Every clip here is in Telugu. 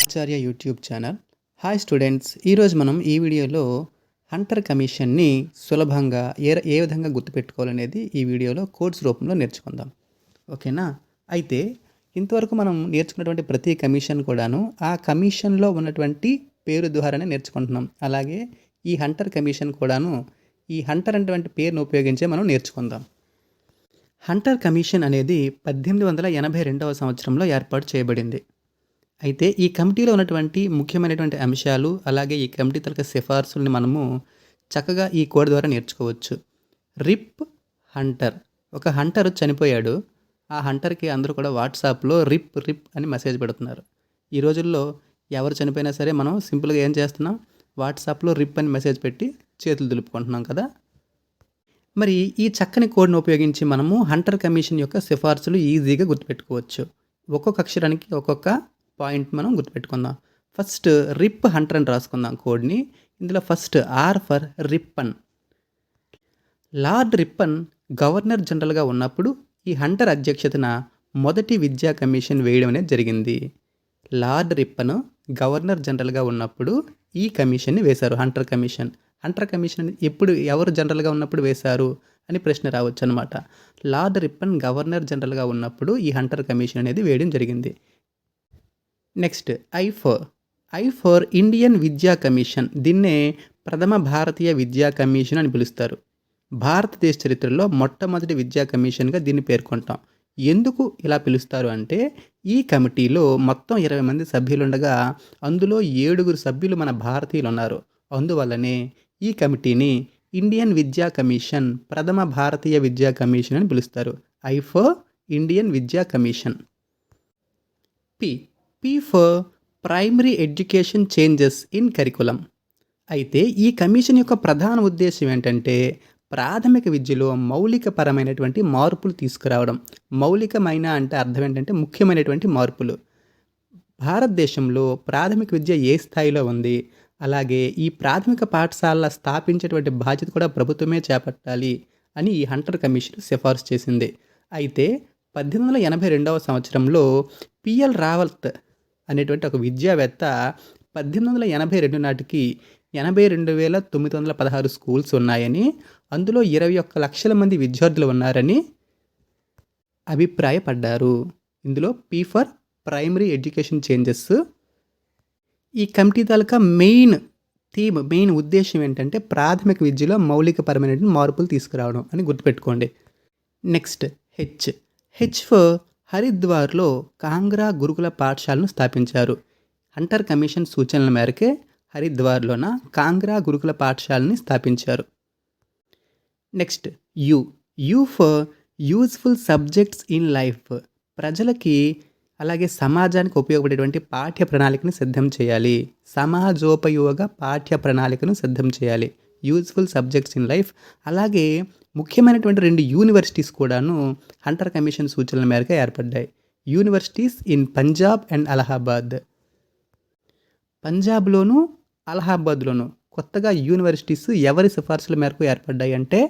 Acharya YouTube channel. Hi students ఈరోజు మనం ఈ వీడియోలో హంటర్ కమిషన్ని సులభంగా ఏ ఏ విధంగా గుర్తుపెట్టుకోవాలనేది ఈ వీడియోలో కోర్స్ రూపంలో నేర్చుకుందాం. ఓకేనా? అయితే ఇంతవరకు మనం నేర్చుకున్నటువంటి ప్రతి కమిషన్ కూడాను ఆ కమిషన్లో ఉన్నటువంటి పేరు ద్వారానే నేర్చుకుంటున్నాం. అలాగే ఈ హంటర్ కమిషన్ కూడాను ఈ హంటర్ అనేటువంటి పేరును ఉపయోగించే మనం నేర్చుకుందాం. హంటర్ కమిషన్ అనేది పద్దెనిమిది వందల ఎనభై రెండవ సంవత్సరంలో ఏర్పాటు చేయబడింది. అయితే ఈ కమిటీలో ఉన్నటువంటి ముఖ్యమైనటువంటి అంశాలు అలాగే ఈ కమిటీ తలక సిఫార్సుల్ని మనము చక్కగా ఈ కోడ్ ద్వారా నేర్చుకోవచ్చు. రిప్ హంటర్. ఒక హంటర్ చనిపోయాడు. ఆ హంటర్కి అందరూ కూడా వాట్సాప్లో రిప్ రిప్ అని మెసేజ్ పెడుతున్నారు. ఈ రోజుల్లో ఎవరు చనిపోయినా సరే మనం సింపుల్గా ఏం చేస్తున్నాం? వాట్సాప్లో రిప్ అని మెసేజ్ పెట్టి చేతులు దులుపుకుంటున్నాం కదా? మరి ఈ చక్కని కోడ్ను ఉపయోగించి మనము హంటర్ కమిషన్ యొక్క సిఫార్సులు ఈజీగా గుర్తుపెట్టుకోవచ్చు. ఒక్కొక్క అక్షరానికి ఒక్కొక్క పాయింట్ మనం గుర్తుపెట్టుకుందాం. ఫస్ట్ రిప్ హంటర్ అని రాసుకుందాం కోడ్ని. ఇందులో first R for Ripon. Lord Ripon governor జనరల్గా ఉన్నప్పుడు ఈ హంటర్ అధ్యక్షతన మొదటి విద్యా కమిషన్ వేయడం అనేది జరిగింది. లార్డ్ రిప్పన్ గవర్నర్ జనరల్గా ఉన్నప్పుడు ఈ కమిషన్ని వేశారు హంటర్ కమిషన్. హంటర్ కమిషన్ అనేది ఎప్పుడు ఎవరు జనరల్గా ఉన్నప్పుడు వేశారు అని ప్రశ్న రావచ్చు అనమాట లార్డ్ రిప్పన్ గవర్నర్ జనరల్గా ఉన్నప్పుడు ఈ హంటర్ కమిషన్ అనేది వేయడం జరిగింది. Next I four I four Indian విద్యా కమిషన్ దీన్నే ప్రథమ భారతీయ విద్యా కమిషన్ అని పిలుస్తారు. భారతదేశ చరిత్రలో మొట్టమొదటి విద్యా కమిషన్గా దీన్ని పేర్కొంటాం. ఎందుకు ఇలా పిలుస్తారు అంటే ఈ కమిటీలో మొత్తం ఇరవై మంది సభ్యులుండగా అందులో ఏడుగురు సభ్యులు మన భారతీయులు ఉన్నారు అందువల్లనే ఈ కమిటీని ఇండియన్ విద్యా కమిషన్ ప్రథమ భారతీయ విద్యా కమిషన్ అని పిలుస్తారు. ఐఫో ఇండియన్ విద్యా commission P P for primary education changes in curriculum అయితే ఈ కమిషన్ యొక్క ప్రధాన ఉద్దేశం ఏంటంటే ప్రాథమిక విద్యలో మౌలికపరమైనటువంటి మార్పులు తీసుకురావడం. మౌలికమైన అంటే అర్థం ఏంటంటే ముఖ్యమైనటువంటి మార్పులు. భారతదేశంలో ప్రాథమిక విద్య ఏ స్థాయిలో ఉంది? అలాగే ఈ ప్రాథమిక పాఠశాల స్థాపించేటువంటి బాధ్యత కూడా ప్రభుత్వమే చేపట్టాలి అని ఈ హంటర్ కమిషన్ సిఫార్సు చేసింది. అయితే పద్దెనిమిది వందల ఎనభై రెండవ సంవత్సరంలో పిఎల్ రావత్ అనేటువంటి ఒక విద్యావేత్త పద్దెనిమిది వందల ఎనభై రెండు నాటికి ఎనభై రెండు వేల తొమ్మిది వందల పదహారు స్కూల్స్ ఉన్నాయని అందులో ఇరవై ఒక్క లక్షల మంది విద్యార్థులు ఉన్నారని అభిప్రాయపడ్డారు. ఇందులో P for primary education changes ఈ కమిటీ తాలూకా మెయిన్ థీమ్ మెయిన్ ఉద్దేశం ఏంటంటే ప్రాథమిక విద్యలో మౌలికపరమైన మార్పులు తీసుకురావడం అని గుర్తుపెట్టుకోండి. నెక్స్ట్ హెచ్ హెచ్ ఫర్ హరిద్వార్లో కాంగ్రా గురుకుల పాఠశాలను స్థాపించారు. హంటర్ కమిషన్ సూచనల మేరకే హరిద్వార్లోన కాంగ్రా గురుకుల పాఠశాలని స్థాపించారు. Next U. U for useful subjects in life. ప్రజలకి అలాగే సమాజానికి ఉపయోగపడేటువంటి పాఠ్య ప్రణాళికను సిద్ధం చేయాలి. సమాజోపయోగ పాఠ్య ప్రణాళికను సిద్ధం చేయాలి. Useful subjects in life. అలాగే ముఖ్యమైనటువంటి రెండు యూనివర్సిటీస్ కూడాను హంటర్ కమిషన్ సూచనల మేరకు ఏర్పడ్డాయి. Universities in Punjab and Allahabad పంజాబ్లోను అలహాబాద్లోను కొత్తగా యూనివర్సిటీస్ ఎవరి సిఫార్సుల మేరకు ఏర్పడ్డాయి అంటే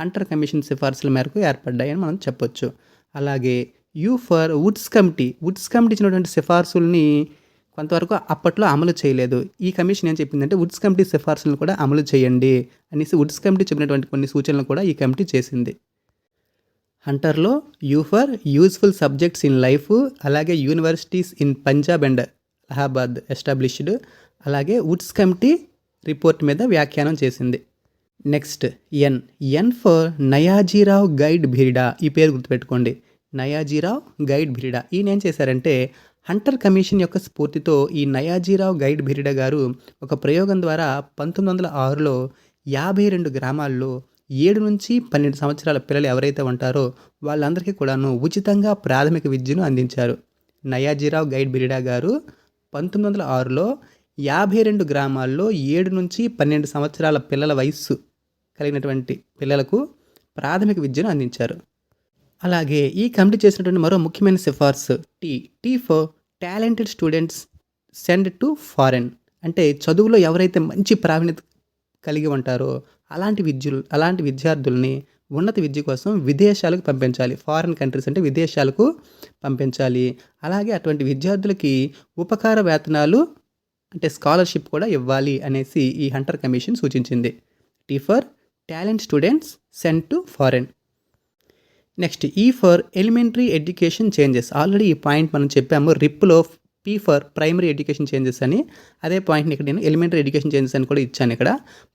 హంటర్ కమిషన్ సిఫార్సుల మేరకు ఏర్పడ్డాయి అని మనం చెప్పొచ్చు. అలాగే U for Woods committee Woods committee ఇచ్చినటువంటి సిఫార్సుల్ని కొంతవరకు అప్పట్లో అమలు చేయలేదు. ఈ కమిషన్ ఏం చెప్పిందంటే వుడ్స్ కమిటీ సిఫార్సులను కూడా అమలు చేయండి అనేసి వుడ్స్ కమిటీ చెప్పినటువంటి కొన్ని సూచనలు కూడా ఈ కమిటీ చేసింది. హంటర్లో U for useful subjects in life అలాగే universities in Punjab and Allahabad established అలాగే వుడ్స్ కమిటీ రిపోర్ట్ మీద వ్యాఖ్యానం చేసింది. Next N N for Sayajirao Gaekwad Baroda ఈ పేరు గుర్తుపెట్టుకోండి. నయాజీరావ్ గైడ్ బిరిడా. ఈయన ఏం చేశారంటే హంటర్ కమిషన్ యొక్క స్ఫూర్తితో ఈ నయాజీరావ్ గైడ్ బిరిడా గారు ఒక ప్రయోగం ద్వారా పంతొమ్మిది వందల ఆరులో యాభై రెండు గ్రామాల్లో ఏడు నుంచి పన్నెండు సంవత్సరాల పిల్లలు ఎవరైతే ఉంటారో వాళ్ళందరికీ కూడాను ఉచితంగా ప్రాథమిక విద్యను అందించారు. నయాజీరావ్ గైడ్ బిరిడా గారు పంతొమ్మిది వందల ఆరులో యాభై రెండు గ్రామాల్లో ఏడు నుంచి పన్నెండు సంవత్సరాల పిల్లల వయస్సు కలిగినటువంటి పిల్లలకు ప్రాథమిక విద్యను అందించారు. అలాగే ఈ కమిటీ చేసినటువంటి మరో ముఖ్యమైన సిఫార్సు T T for talented students send to foreign. అంటే చదువులో ఎవరైతే మంచి ప్రావీణ్యత కలిగి ఉంటారో అలాంటి విద్యులు అలాంటి విద్యార్థుల్ని ఉన్నత విద్య కోసం విదేశాలకు పంపించాలి. ఫారిన్ కంట్రీస్ అంటే విదేశాలకు పంపించాలి. అలాగే అటువంటి విద్యార్థులకి ఉపకార వేతనాలు అంటే స్కాలర్షిప్ కూడా ఇవ్వాలి అనేసి ఈ హంటర్ కమిషన్ సూచించింది. T for talent students sent to foreign. Next e E for elementary education changes already ఈ పాయింట్ మనం చెప్పాము రిప్లో P for primary education changes అని. అదే పాయింట్ని ఇక్కడ నేను ఎలిమెంటరీ ఎడ్యుకేషన్ చేంజెస్ అని కూడా ఇచ్చాను ఇక్కడ.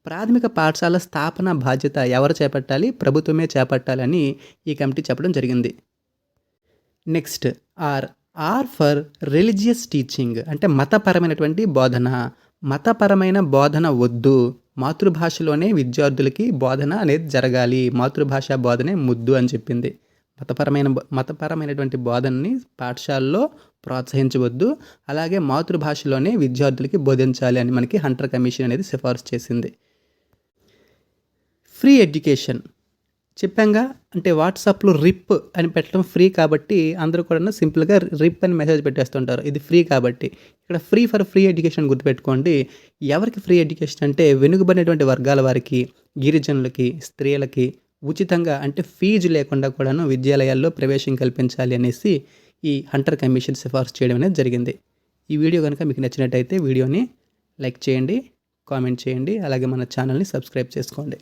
ప్రాథమిక పాఠశాల స్థాపన బాధ్యత ఎవరు చేపట్టాలి ప్రభుత్వమే చేపట్టాలని ఈ కమిటీ చెప్పడం జరిగింది. Next R R for religious teaching అంటే మతపరమైనటువంటి బోధన. మతపరమైన బోధన వద్దు. మాతృభాషలోనే విద్యార్థులకి బోధన అనేది జరగాలి. మాతృభాష బోధనే ముద్దు అని చెప్పింది. మతపరమైన బో- మతపరమైనటువంటి బోధనని పాఠశాలలో ప్రోత్సహించవద్దు. అలాగే మాతృభాషలోనే విద్యార్థులకి బోధించాలి అని మనకి హంటర్ కమిషన్ అనేది సిఫార్సు చేసింది. Free education. చెప్పాంగా అంటే వాట్సాప్లో రిప్ అని పెట్టడం ఫ్రీ కాబట్టి అందరూ కూడా సింపుల్గా రిప్ అని మెసేజ్ పెట్టేస్తుంటారు. ఇది ఫ్రీ కాబట్టి. ఇక్కడ ఫ్రీ ఫర్ ఫ్రీ ఎడ్యుకేషన్ గుర్తుపెట్టుకోండి. ఎవరికి ఫ్రీ ఎడ్యుకేషన్ అంటే వెనుకబడినటువంటి వర్గాల వారికి గిరిజనులకి స్త్రీలకి ఉచితంగా అంటే ఫీజు లేకుండా కూడాను విద్యాలయాల్లో ప్రవేశం కల్పించాలి అనేసి ఈ హంటర్ కమిషన్ సిఫార్సు చేయడం అనేది జరిగింది. ఈ వీడియో కనుక మీకు నచ్చినట్టయితే వీడియోని లైక్ చేయండి కామెంట్ చేయండి అలాగే మన ఛానల్ని సబ్స్క్రైబ్ చేసుకోండి.